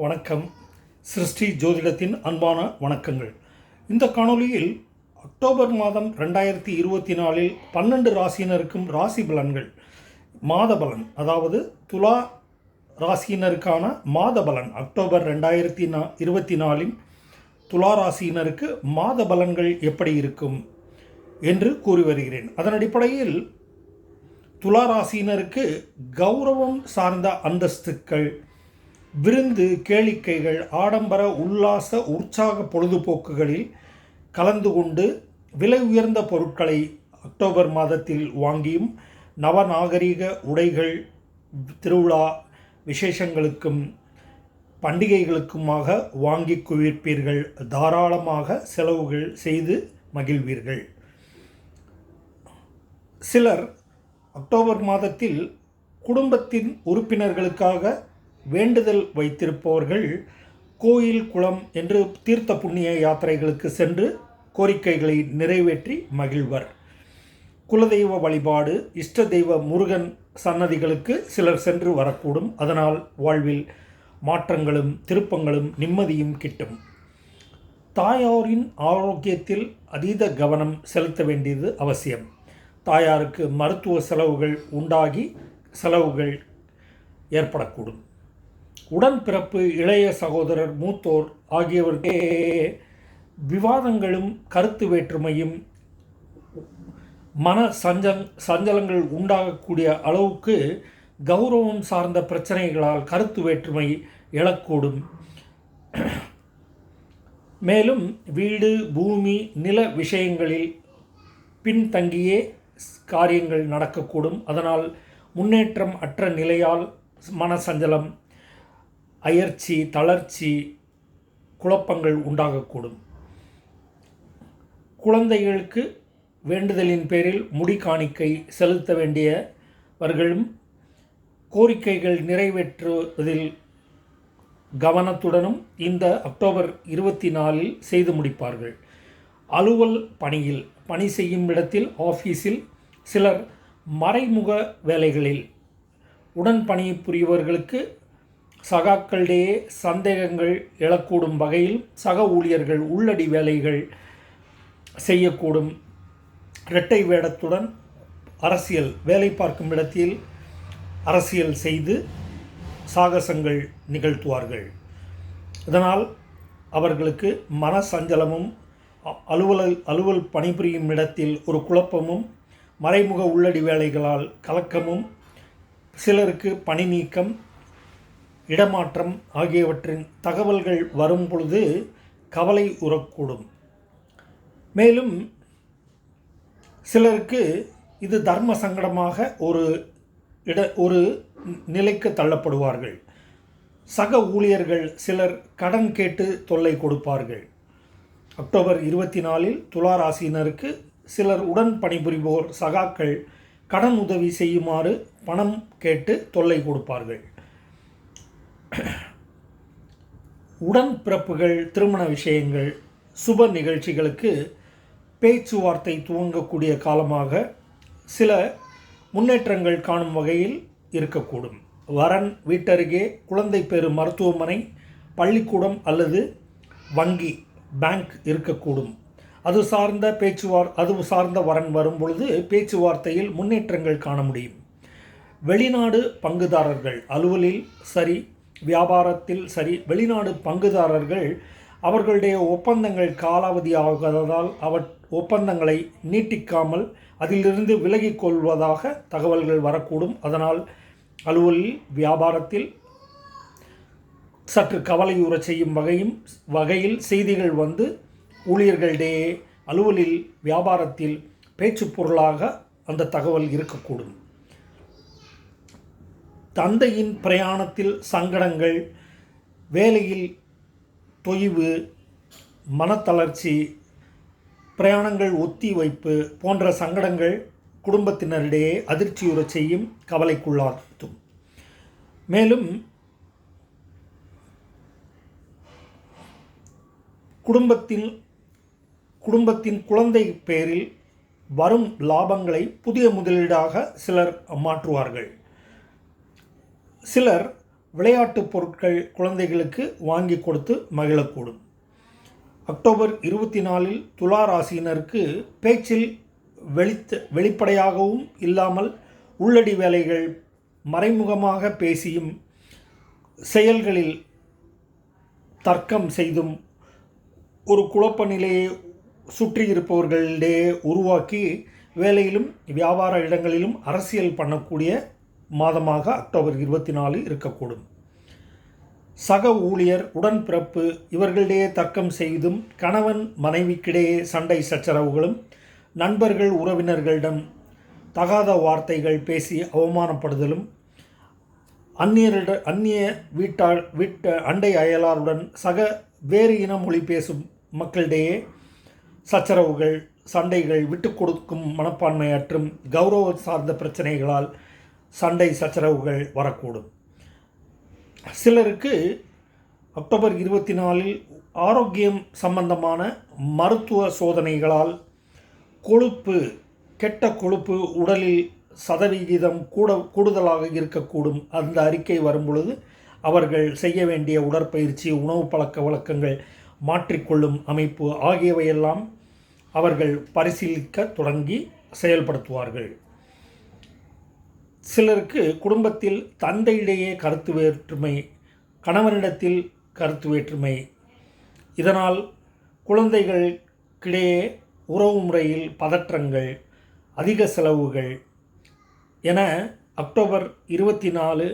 வணக்கம். சிருஷ்டி ஜோதிடத்தின் அன்பான வணக்கங்கள். இந்த காணொளியில் அக்டோபர் மாதம் ரெண்டாயிரத்தி இருபத்தி நாலில் பன்னெண்டு ராசியினருக்கும் ராசி பலன்கள். மாத பலன் அதாவது துலா ராசியினருக்கான மாத பலன். அக்டோபர் ரெண்டாயிரத்தி நா இருபத்தி நாலின் துலா ராசியினருக்கு மாத பலன்கள் எப்படி இருக்கும் என்று கூறி வருகிறேன். அதன் அடிப்படையில் துலா ராசியினருக்கு கௌரவம் சார்ந்த அந்தஸ்துக்கள் விருந்து கேளிக்கைகள் ஆடம்பர உல்லாச உற்சாக பொழுதுபோக்குகளில் கலந்து கொண்டு விலை உயர்ந்த பொருட்களை அக்டோபர் மாதத்தில் வாங்கியும் நவநாகரிக உடைகள் திருவிழா விசேஷங்களுக்கும் பண்டிகைகளுக்குமாக வாங்கி குவிப்பீர்கள். தாராளமாக செலவுகள் செய்து மகிழ்வீர்கள். சிலர் அக்டோபர் மாதத்தில் குடும்பத்தின் உறுப்பினர்களுக்காக வேண்டுதல் வைத்திருப்பவர்கள் கோயில் குளம் என்று தீர்த்த புண்ணிய யாத்திரைகளுக்கு சென்று கோரிக்கைகளை நிறைவேற்றி மகிழ்வர். குலதெய்வ வழிபாடு இஷ்ட தெய்வ முருகன் சன்னதிகளுக்கு சிலர் சென்று வரக்கூடும். அதனால் வாழ்வில் மாற்றங்களும் திருப்பங்களும் நிம்மதியும் கிட்டும். தாயாரின் ஆரோக்கியத்தில் அதீத கவனம் செலுத்த வேண்டியது அவசியம். தாயாருக்கு மருத்துவ செலவுகள் உண்டாகி செலவுகள் ஏற்படக்கூடும். உடன்பிறப்பு இளைய சகோதரர் மூத்தோர் ஆகியவர்களே விவாதங்களும் கருத்து வேற்றுமையும் மன சஞ்சங் சஞ்சலங்கள் உண்டாகக்கூடிய அளவுக்கு கௌரவம் சார்ந்த பிரச்சனைகளால் கருத்து வேற்றுமை எழக்கூடும். மேலும் வீடு பூமி நில விஷயங்களில் பின்தங்கியே காரியங்கள் நடக்கக்கூடும். அதனால் முன்னேற்றம் அற்ற நிலையால் மனசஞ்சலம் அயர்ச்சி தளர்ச்சி குழப்பங்கள் உண்டாகக்கூடும். குழந்தைகளுக்கு வேண்டுதலின் பேரில் முடி காணிக்கை செலுத்த வேண்டியவர்களும் கோரிக்கைகள் நிறைவேற்றுவதில் கவனத்துடனும் இந்த அக்டோபர் இருபத்தி நாலில் செய்து முடிப்பார்கள். அலுவல் பணியில் பணி செய்யும் இடத்தில் ஆஃபீஸில் சிலர் மறைமுக வேலைகளில் உடன் பணிபுரியவர்களுக்கு சகாக்களிடையே சந்தேகங்கள் எழக்கூடும் வகையில் சக ஊழியர்கள் உள்ளடி வேலைகள் செய்யக்கூடும். இரட்டை வேடத்துடன் அரசியல் வேலை பார்க்கும் இடத்தில் அரசியல் செய்து சாகசங்கள் நிகழ்த்துவார்கள். இதனால் அவர்களுக்கு மன சஞ்சலமும் அலுவலல் அலுவல் பணிபுரியும் இடத்தில் ஒரு குழப்பமும் மறைமுக உள்ளடி வேலைகளால் கலக்கமும் சிலருக்கு பணி நீக்கம் இடமாற்றம் ஆகியவற்றின் தகவல்கள் வரும் பொழுது கவலை உறக்கூடும். மேலும் சிலருக்கு இது தர்ம சங்கடமாக ஒரு இட ஒரு நிலைக்கு தள்ளப்படுவார்கள். சக ஊழியர்கள் சிலர் கடன் கேட்டு தொல்லை கொடுப்பார்கள். அக்டோபர் இருபத்தி நாலில் துலா ராசியினருக்கு சிலர் உடன் பணிபுரிவோர் சகாக்கள் கடன் உதவி செய்யுமாறு பணம் கேட்டு தொல்லை கொடுப்பார்கள். உடன்பிறப்புகள் திருமண விஷயங்கள் சுப நிகழ்ச்சிகளுக்கு பேச்சுவார்த்தை துவங்கக்கூடிய காலமாக சில முன்னேற்றங்கள் காணும் வகையில் இருக்கக்கூடும். வரன் வீட்டருகே குழந்தை பெறு மருத்துவமனை பள்ளிக்கூடம் அல்லது வங்கி பேங்க் இருக்கக்கூடும். அது சார்ந்த பேச்சுவார் அது சார்ந்த வரன் வரும் பொழுது பேச்சுவார்த்தையில் முன்னேற்றங்கள் காண முடியும். வெளிநாடு பங்குதாரர்கள் அலுவலில் சரி வியாபாரத்தில் சரி வெளிநாடு பங்குதாரர்கள் அவர்களுடைய ஒப்பந்தங்கள் காலாவதி ஆகாததால் அவர் ஒப்பந்தங்களை நீட்டிக்காமல் அதிலிருந்து விலகிக் கொள்வதாக தகவல்கள் வரக்கூடும். அதனால் அலுவலில் வியாபாரத்தில் சற்று கவலையுற செய்யும் வகையும் வகையில் செய்திகள் வந்து ஊழியர்களிடையே அலுவலில் வியாபாரத்தில் பேச்சு பொருளாக அந்த தகவல் இருக்கக்கூடும். தந்தையின் பிரயாணத்தில் சங்கடங்கள் வேலையில் தொய்வு மனத்தளர்ச்சி பிரயாணங்கள் ஒத்தி வைப்பு போன்ற சங்கடங்கள் குடும்பத்தினரிடையே அதிர்ச்சியுறச் செய்யும் கவலைக்குள்ளார்த்தும் மேலும் குடும்பத்தில் குடும்பத்தின் குழந்தை பேரில் வரும் லாபங்களை புதிய முதலீடாக சிலர் மாற்றுவார்கள். சிலர் விளையாட்டுப் பொருட்கள் குழந்தைகளுக்கு வாங்கி கொடுத்து மகிழக்கூடும். அக்டோபர் இருபத்தி நாலில் துலா ராசியினருக்கு பேச்சில் வெளித்த வெளிப்படையாகவும் இல்லாமல் உள்ளடி வேலைகள் மறைமுகமாக பேசியும் செயல்களில் தர்க்கம் செய்தும் ஒரு குழப்ப நிலையை சுற்றி இருப்பவர்களிடையே உருவாக்கி வேலையிலும் வியாபார இடங்களிலும் அரசியல் பண்ணக்கூடிய மாதமாக அக்டோபர் இருபத்தி நாலு இருக்கக்கூடும். சக ஊழியர் உடன்பிறப்பு இவர்களிடையே தர்க்கம் செய்தும் கணவன் மனைவிக்கிடையே சண்டை சச்சரவுகளும் நண்பர்கள் உறவினர்களிடம் தகாத வார்த்தைகள் பேசி அவமானப்படுதலும் அந்நியரிட அந்நிய வீட்டால் வீட்ட அண்டை அயலாருடன் சக வேறு இன மொழி பேசும் மக்களிடையே சச்சரவுகள் சண்டைகள் விட்டு கொடுக்கும் மனப்பான்மையற்றும் கௌரவ சார்ந்த பிரச்சனைகளால் சண்டை சச்சரவுகள் வரக்கூடும். சிலருக்கு அக்டோபர் இருபத்தி நாலில் ஆரோக்கியம் சம்பந்தமான மருத்துவ சோதனைகளால் கொழுப்பு கெட்ட கொழுப்பு உடலில் சதவிகிதம் கூட கூடுதலாக இருக்கக்கூடும். அந்த அறிக்கை வரும் பொழுது அவர்கள் செய்ய வேண்டிய உடற்பயிற்சி உணவு பழக்க வழக்கங்கள் மாற்றிக்கொள்ளும் அமைப்பு ஆகியவையெல்லாம் அவர்கள் பரிசீலிக்க தொடங்கி செயல்படுத்துவார்கள். சிலருக்கு குடும்பத்தில் தந்தையிடையே கருத்து வேற்றுமை கணவனிடத்தில் கருத்து வேற்றுமை. இதனால் குழந்தைகளுக்கிடையே உறவு முறையில் பதற்றங்கள் அதிக செலவுகள். என அக்டோபர் இருபத்தி நாலு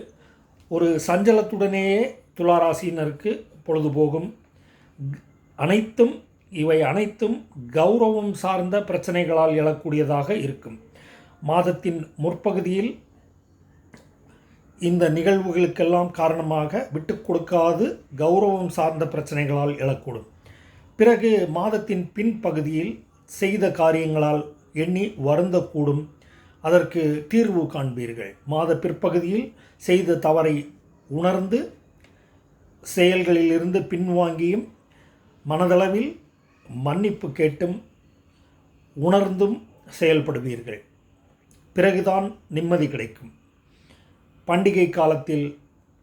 ஒரு சஞ்சலத்துடனேயே துளாராசினருக்கு பொழுதுபோகும். அனைத்தும் இவை அனைத்தும் கௌரவம் சார்ந்த பிரச்சனைகளால் எழக்கூடியதாக இருக்கும். மாதத்தின் முற்பகுதியில் இந்த நிகழ்வுகளுக்கெல்லாம் காரணமாக விட்டு கொடுக்காது கௌரவம் சார்ந்த பிரச்சனைகளால் எழக்கூடும். பிறகு மாதத்தின் பின்பகுதியில் செய்த காரியங்களால் எண்ணி வருந்தக்கூடும். அதற்கு தீர்வு காண்பீர்கள். மாத பிற்பகுதியில் செய்த தவறை உணர்ந்து செயல்களிலிருந்து பின்வாங்கியும் மனதளவில் மன்னிப்பு கேட்டும் உணர்ந்தும் செயல்படுவீர்கள். பிறகுதான் நிம்மதி கிடைக்கும். பண்டிகை காலத்தில்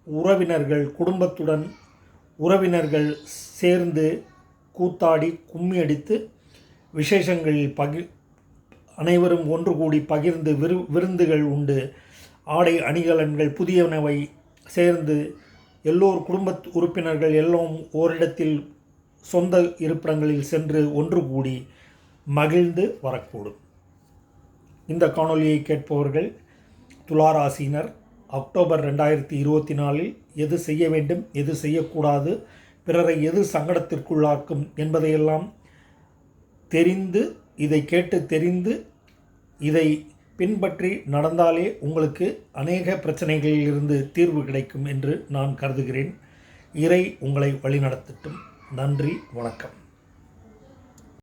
உறவினர்கள் குடும்பத்துடன் உறவினர்கள் சேர்ந்து கூத்தாடி கும்மி அடித்து விசேஷங்களில் பகி அனைவரும் ஒன்று கூடி பகிர்ந்து விரு விருந்துகள் உண்டு. ஆடை அணிகலன்கள் புதியனவை சேர்ந்து எல்லோர் குடும்ப உறுப்பினர்கள் எல்லாம் ஓரிடத்தில் சொந்த இருப்பிடங்களில் சென்று ஒன்று கூடி மகிழ்ந்து வரக்கூடும். இந்த காணொலியை கேட்பவர்கள் துளாராசினர். அக்டோபர் ரெண்டாயிரத்தி இருபத்தி நாலில் எது செய்ய வேண்டும் எது செய்யக்கூடாது பிறரை எது சங்கடத்திற்குள்ளாக்கும் என்பதையெல்லாம் தெரிந்து இதை கேட்டு தெரிந்து இதை பின்பற்றி நடந்தாலே உங்களுக்கு அநேக பிரச்சனைகளிலிருந்து தீர்வு கிடைக்கும் என்று நான் கருதுகிறேன். இறை உங்களை வழிநடத்தட்டும். நன்றி வணக்கம்.